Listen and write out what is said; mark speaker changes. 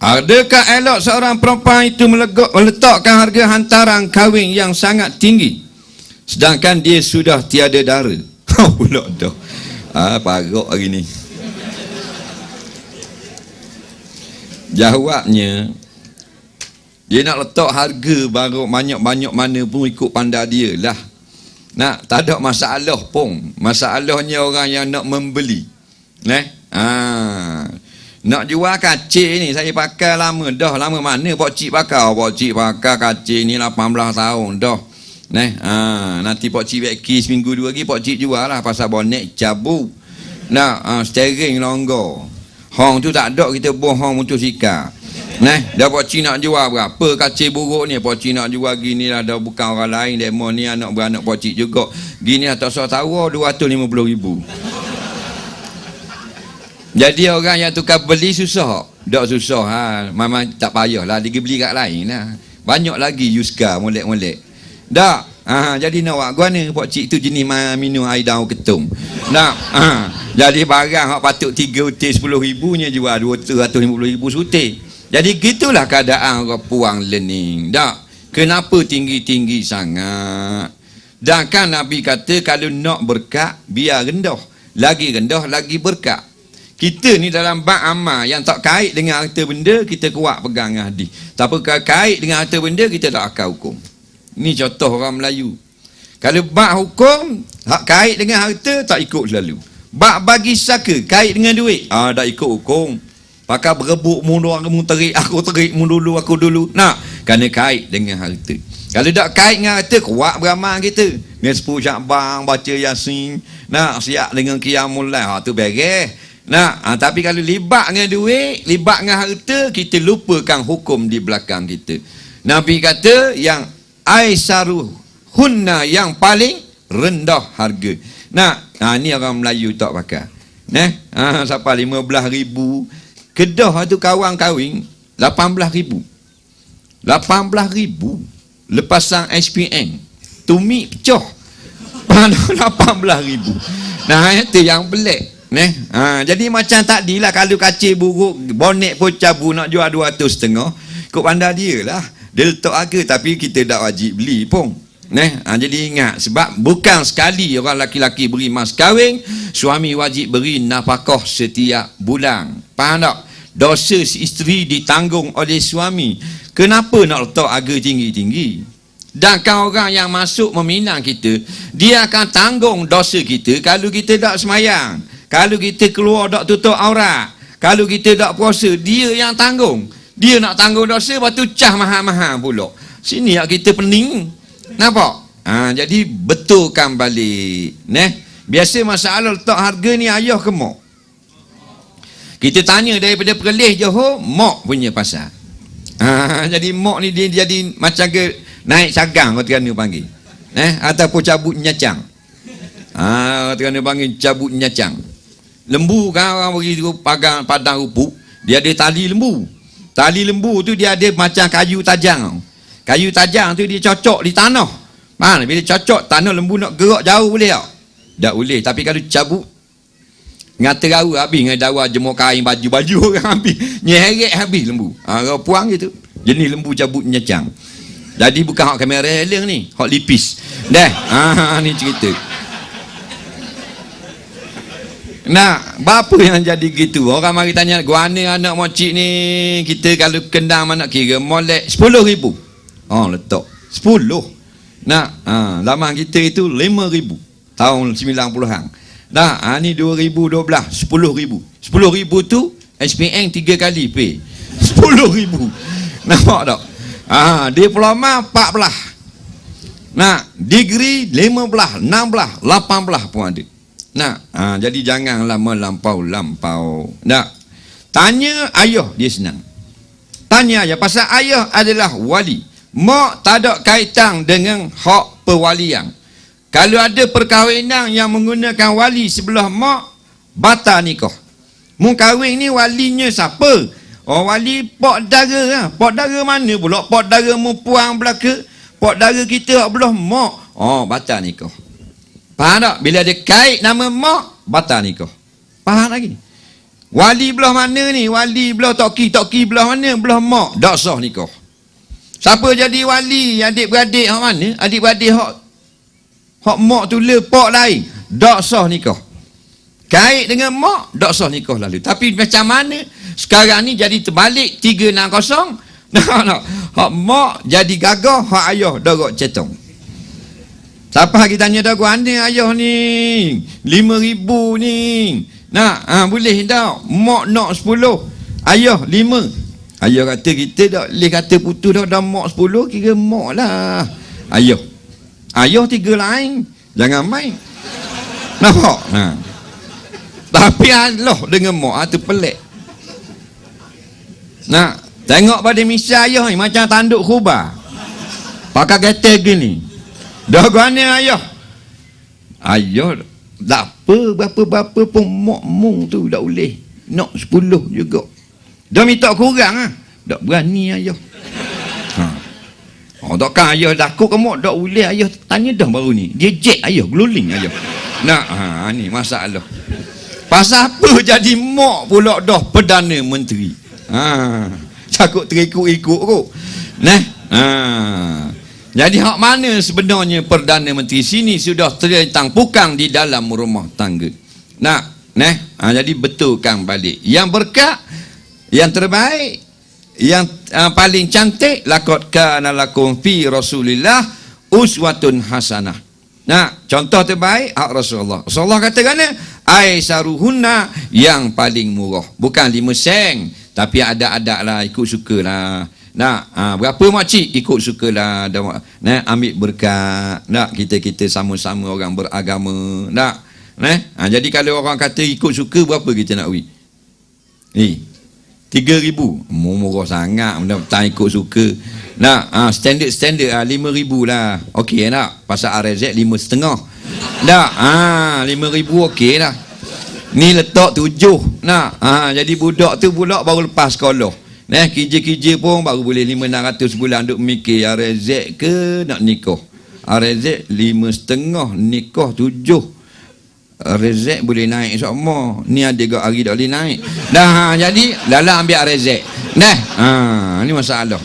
Speaker 1: Adakah elok seorang perempuan itu meletakkan harga hantaran kahwin yang sangat tinggi sedangkan dia sudah tiada dara? Ha pula dah. Ah parok hari ni. Jawabnya dia nak letak harga baru banyak-banyak mana pun ikut pandai dia lah. Nak tak ada masalah pun. Masalahnya orang yang nak membeli. Neh. Ha. Nak jual kacir ni saya pakai lama dah. Lama mana pak cik pakai? Pak cik pakai kacir ni 18 tahun dah. Neh. Ha. nanti pak cik beki seminggu dua lagi pak cik jual lah pasal bonek cabut. Nak ha, steering longgar. Hong tu tak ada kita bohong untuk sikap. Nah, dah pak cik nak jual berapa kacir buruk ni? Pak cik nak jual gini lah dah bukan orang lain demo ni anak beranak pak cik juga. Gini lah tak tahu 250 ribu. Jadi orang yang tukar beli susah. Tak susah ha. Mama tak payahlah dia beli kat lain lah. Banyak lagi Yuska molek-molek. Tak. Ha, jadi nak buat gua ni pak cik tu jenis minum air daun ketum. Tak. Ha. Jadi barang hak patut 3 utir 10 ribunya jual 250 ribu sutir. Jadi gitulah keadaan orang puang learning. Tak? Kenapa tinggi-tinggi sangat? Dan kan Nabi kata kalau nak berkat, biar rendah. Lagi rendah, lagi berkat. Kita ni dalam bak amal yang tak kait dengan harta benda, kita kuat pegang hadis. Tapi kalau kait dengan harta benda, kita tak akan hukum. Ini contoh orang Melayu. Kalau bak hukum, hak kait dengan harta, tak ikut selalu. Bak bagi saka, kait dengan duit, ah, tak ikut hukum. Pakai berebut mundur kamu terik aku terik mu dulu aku dulu. Nak kerana kait dengan harta. Kalau tak kait dengan harta kuat beramal kita. Ni sepuluh syakbang baca yasin. Nak siap dengan qiyamul lail. Ha tu beres. Nak ha, tapi kalau libat dengan duit, libat dengan harta, kita lupakan hukum di belakang kita. Nabi kata yang aisaru hunna yang paling rendah harga. Nak ha, ni orang Melayu tak pakai. Nah, ha, sampai 15 ribu Kedah tu kawan kahwin 18 ribu 18 ribu Lepasang SPN Tumi pecah 18 ribu Nah itu yang pelik Neh, ha, jadi macam tak lah kalau kacir buruk bonek pun cabu nak jual 200 setengah kok pandai dia lah. Dia letak harga tapi kita tak wajib beli pun. Neh, ha, jadi ingat sebab bukan sekali orang laki-laki beri mas kahwin suami wajib beri nafkah setiap bulan. Faham tak? Dosa isteri ditanggung oleh suami. Kenapa nak letak harga tinggi-tinggi? Dan kan orang yang masuk meminang kita dia akan tanggung dosa kita kalau kita tak semayang kalau kita keluar tak tutup aurat kalau kita tak puasa dia yang tanggung dia nak tanggung dosa lepas tu cah mahal-mahal pula sini yang kita pening nampak ha, jadi betulkan balik Neh, biasa masalah letak harga ni ayah ke mak kita tanya daripada Perlis Johor, mok punya pasal. Ha, jadi mok ni dia jadi macam ke naik cagang kau kerana panggil. Eh, ataupun cabut nyacang. Ha, kerana panggil cabut nyacang. Lembu kan orang bagi tu pagang padang rupuk, dia ada tali lembu. Tali lembu tu dia ada macam kayu tajam. Kayu tajam tu dia cocok di tanah. Mana bila cocok tanah lembu nak gerak jauh boleh tak? Tak boleh. Tapi kalau cabut Ngata rau habis dengan dawa jemur kain baju-baju orang habis. Nyeret habis lembu. Ha, kau puang gitu. Jenis lembu cabut nyecang. Jadi bukan hak kamera heleng ni. Hak lipis. Dah. Ha, ni cerita. Nah, apa yang jadi gitu? Orang mari tanya, guana anak mocik ni, kita kalau kendang mana kira, molek 10 ribu. Oh, letak. 10. Nah, ha, zaman kita itu 5 ribu. Tahun 90-an. Dah, ha, ni 2012, 10 ribu. 10 ribu tu, SPN 3 kali pay. 10 ribu. Nampak tak? Ha, diploma 14. Nah, degree 15, 16, 18 pun ada. Nah, ha, jadi janganlah melampau-lampau. Nah, tanya ayah dia senang. Tanya ayah pasal ayah adalah wali. Mak tak ada kaitan dengan hak pewalian. Kalau ada perkahwinan yang menggunakan wali sebelah mak, batal nikah. Mu kahwin ni walinya siapa? Oh wali pak dara lah. Pak dara mana pula? Pak dara mu puang belaka. Pak dara kita belah mak. Oh batal nikah. Faham tak? Bila ada kait nama mak, batal nikah. Faham lagi? Wali belah mana ni? Wali belah toki, toki belah mana? Belah mak. Tak sah nikah. Siapa jadi wali? Adik-beradik hak mana? Adik-beradik hak hak mak tu lepak lain. Tak sah nikah. Kait dengan mak, tak sah nikah lalu. Tapi macam mana? Sekarang ni jadi terbalik 360. Nah, nah. Hak mak jadi gagah, hak ayah dorok cetong. Siapa lagi tanya dah gua anda ayah ni? Lima ribu ni. Nak, ha, boleh tak? Mak nak sepuluh. Ayah lima. Ayah kata kita tak boleh kata putus dah, dah mak sepuluh, kira mak lah. Ayah. Ayah tiga lain. Jangan main. Nampak? Ha. Tapi Allah dengan mak, ha, tu pelik. Nak, tengok pada misi ayah ni, macam tanduk khubah. Pakai gatal gini. Dah gana ayah. Ayah tak apa berapa-berapa pun mak mung tu tak boleh. Nak sepuluh juga. Dah minta kurang ah. Tak berani ayah. Ha. Oh, takkan ayah takut ke mak tak boleh ayah tanya dah baru ni. Dia jet ayah, geluling ayah. Nak ha ni masalah. Pasal apa jadi mak pula dah Perdana Menteri? Ha. Takut terikut-ikut kot. Nah. Ha. Jadi hak mana sebenarnya Perdana Menteri sini sudah terlentang pukang di dalam rumah tangga. Nah, ha, jadi betulkan balik. Yang berkat, yang terbaik, yang uh, paling cantik lakot kana lakum fi Rasulillah uswatun hasanah. Nah, contoh terbaik hak Rasulullah. Rasulullah kata kana aisaruhunna yang paling murah. Bukan lima seng, tapi ada-ada lah ikut sukalah. Nak ha, berapa makcik ikut sukalah dah nah ambil berkat nak kita-kita sama-sama orang beragama nak nah. Ha, jadi kalau orang kata ikut suka berapa kita nak beri? Ni tiga ribu. Murah sangat benda tak ikut suka. Nak ha, standard standard ah lima ribu lah. Okey nak? Pasal RZ lima setengah. Nak ha, lima ribu okey lah. Ni letak tujuh. Nak ha, jadi budak tu pula baru lepas sekolah Nah, kerja-kerja pun baru boleh 500 sebulan duk mikir RZ ke nak nikah. RZ lima setengah nikah tujuh. RZ boleh naik semua. Ni ada gak hari tak boleh naik. Dah jadi dalam ambil RZ. Nah, ha, ni masalah.